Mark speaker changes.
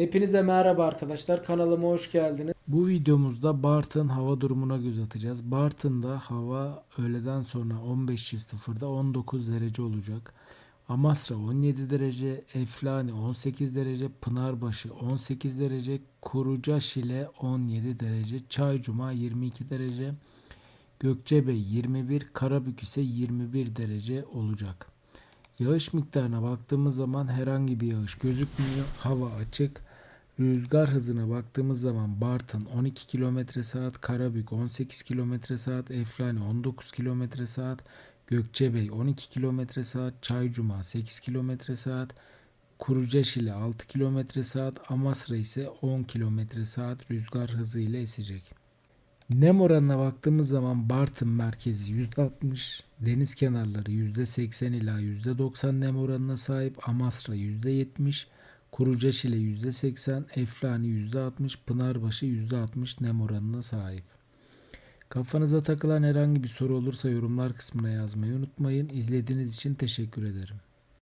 Speaker 1: Hepinize merhaba arkadaşlar. Kanalıma hoş geldiniz. Bu videomuzda Bartın hava durumuna göz atacağız. Bartın'da hava öğleden sonra 15.00'da 19 derece olacak. Amasra 17 derece, Eflani 18 derece, Pınarbaşı 18 derece, Kurucaşile 17 derece, Çaycuma 22 derece, Gökçebey 21, Karabük ise 21 derece olacak. Yağış miktarına baktığımız zaman herhangi bir yağış gözükmüyor. Hava açık. Rüzgar hızına baktığımız zaman Bartın 12 km saat, Karabük 18 km saat, Eflani 19 km saat, Gökçebey 12 km saat, Çaycuma 8 km saat, Kurucaşile 6 km saat, Amasra ise 10 km saat rüzgar hızı ile esecek. Nem oranına baktığımız zaman Bartın merkezi %60, deniz kenarları %80 ila %90 nem oranına sahip, Amasra %70, Kurucaşile %80, Eflani %60, Pınarbaşı %60 nem oranına sahip. Kafanıza takılan herhangi bir soru olursa yorumlar kısmına yazmayı unutmayın. İzlediğiniz için teşekkür ederim.